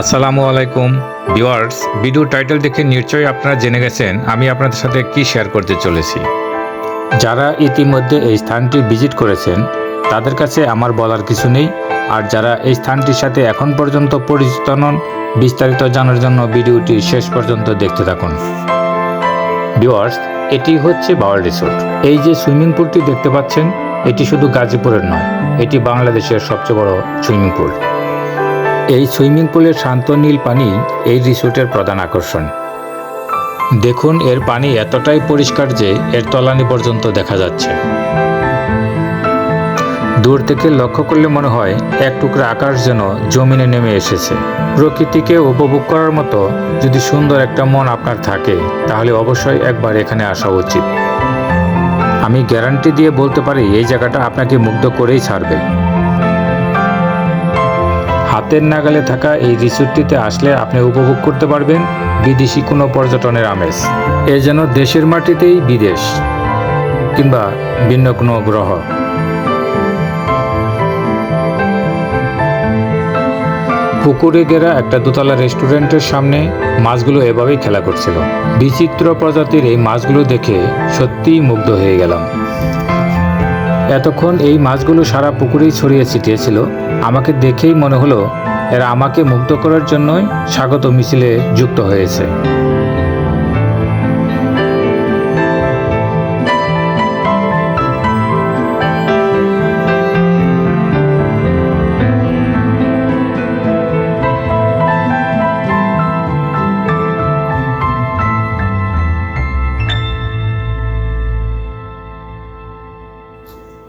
আসসালামু আলাইকুম। Viewers, video title দেখে নিশ্চয়ই আপনারা জেনে গেছেন আমি আপনাদের সাথে কি শেয়ার করতে চলেছি। যারা ইতিমধ্যে এই স্থানটি ভিজিট করেছেন, তাদের কাছে আমার বলার কিছু নেই। আর যারা এই স্থানটির সাথে এখন পর্যন্ত পরিচিত নন, বিস্তারিত জানার জন্য ভিডিওটি শেষ পর্যন্ত দেখতে থাকুন। ভিউয়ার্স, এটি হচ্ছে বাওয়াল রিসোর্ট। এই যে সুইমিং পুলটি দেখতে পাচ্ছেন, এটি শুধু গাজীপুরের নয়, এটি বাংলাদেশের সবচেয়ে বড় সুইমিং পুল। এই সুইমিং পুলের শান্ত নীল পানি এই রিসোর্টের প্রধান আকর্ষণ। দেখুন, এর পানি এতটাই পরিষ্কার যে এর তলানি পর্যন্ত দেখা যাচ্ছে। দূর থেকে লক্ষ্য করলে মনে হয় এক টুকরা আকাশ যেন জমিনে নেমে এসেছে। প্রকৃতিকে উপভোগ করার মতো যদি সুন্দর একটা মন আপনার থাকে, তাহলে অবশ্যই একবার এখানে আসা উচিত। আমি গ্যারান্টি দিয়ে বলতে পারি, এই জায়গাটা আপনাকে মুগ্ধ করেই ছাড়বে। হাতের নাগালে থাকা এই রিসোর্টটিতে আসলে আপনি উপভোগ করতে পারবেন বিদেশি কোনো পর্যটনের আমেজ। এ যেন দেশের মাটিতেই বিদেশ কিংবা ভিন্ন কোনো গ্রহ। পুকুরে ঘেরা একটা দোতলা রেস্টুরেন্টের সামনে মাছগুলো এভাবেই খেলা করছিল। বিচিত্র প্রজাতির এই মাছগুলো দেখে সত্যিই মুগ্ধ হয়ে গেলাম। এতক্ষণ এই মাছগুলো সারা পুকুরেই ছড়িয়ে ছিটিয়েছিল। আমাকে দেখেই মনে হলো এরা আমাকে মুগ্ধ করার জন্যই স্বাগত মিছিলে যুক্ত হয়েছে।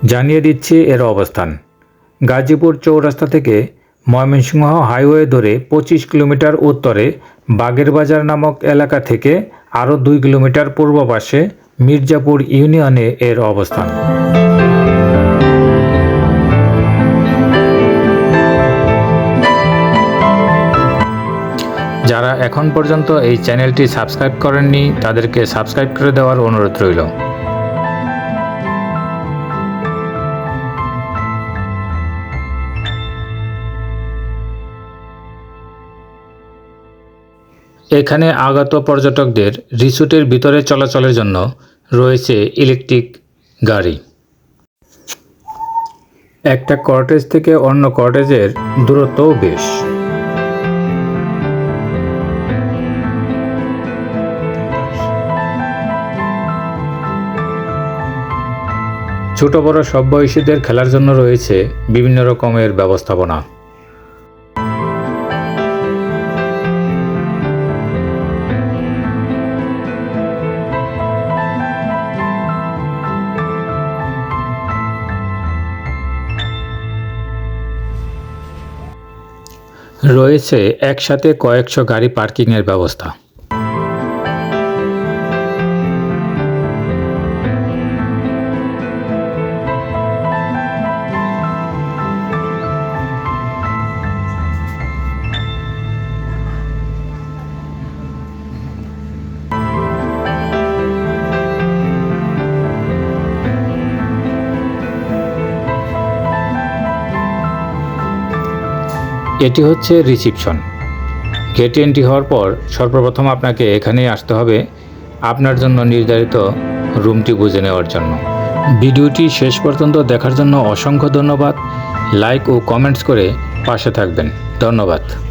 জানিয়ে দিচ্ছি এর অবস্থান। গাজীপুর চৌরাস্তা থেকে ময়মনসিংহ হাইওয়ে ধরে পঁচিশ কিলোমিটার উত্তরে বাগেরবাজার নামক এলাকা থেকে আরও দুই কিলোমিটার পূর্ব পাশে মির্জাপুর ইউনিয়নে এর অবস্থান। যারা এখন পর্যন্ত এই চ্যানেলটি সাবস্ক্রাইব করেননি, তাদেরকে সাবস্ক্রাইব করে দেওয়ার অনুরোধ রইল। এখানে আগত পর্যটকদের রিসোর্টের ভিতরে চলাচলের জন্য রয়েছে ইলেকট্রিক গাড়ি। একটা কটেজ থেকে অন্য কটেজের দূরত্বও বেশ। ছোট বড় সব বয়সীদের খেলার জন্য রয়েছে বিভিন্ন রকমের ব্যবস্থাপনা। রয়েছে একসাথে কয়েকশো গাড়ি পার্কিংয়ের ব্যবস্থা। এটি হচ্ছে রিসিপশন। গেট এন্ট্রি হওয়ার পর সর্বপ্রথম আপনাকে এখানেই আসতে হবে আপনার জন্য নির্ধারিত রুমটি বুঝে নেওয়ার জন্য। ভিডিওটি শেষ পর্যন্ত দেখার জন্য অসংখ্য ধন্যবাদ। লাইক ও কমেন্টস করে পাশে থাকবেন। ধন্যবাদ।